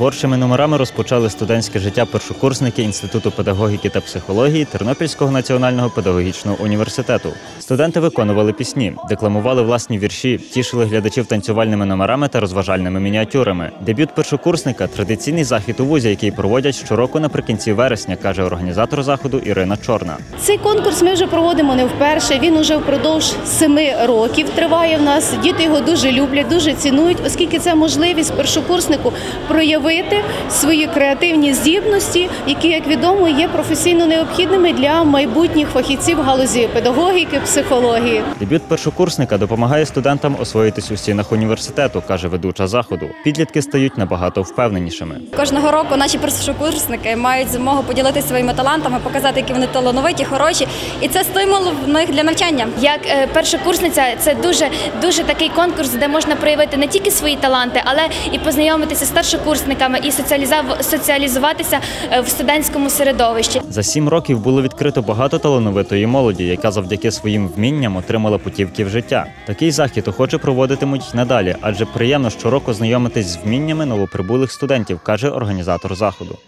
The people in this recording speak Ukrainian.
Творчими номерами розпочали студентське життя першокурсники Інституту педагогіки та психології Тернопільського національного педагогічного університету. Студенти виконували пісні, декламували власні вірші, тішили глядачів танцювальними номерами та розважальними мініатюрами. Дебют першокурсника традиційний захід у вузі, який проводять щороку наприкінці вересня, каже організатор заходу Ірина Чорна. Цей конкурс ми вже проводимо не вперше. Він уже впродовж семи років триває в нас. Діти його дуже люблять, дуже цінують, оскільки це можливість першокурснику проявити свої креативні здібності, які, як відомо, є професійно необхідними для майбутніх фахівців галузі педагогіки, психології. Дебют першокурсника допомагає студентам освоїтись у стінах університету, каже ведуча заходу. Підлітки стають набагато впевненішими. Кожного року наші першокурсники мають змогу поділитися своїми талантами, показати, які вони талановиті, хороші, і це стимул в них для навчання. Як е, першокурсниця, це дуже дуже такий конкурс, де можна проявити не тільки свої таланти, але і познайомитися з старшокурсниками і соціалізав- соціалізуватися е, в студентському середовищі. За сім років було відкрито багато талановитої молоді, яка завдяки своїм вмінням отримала путівки в життя. Такий захід охоче проводитимуть надалі, адже приємно щороку знайомитись з вміннями новоприбулих студентів, каже організатор заходу.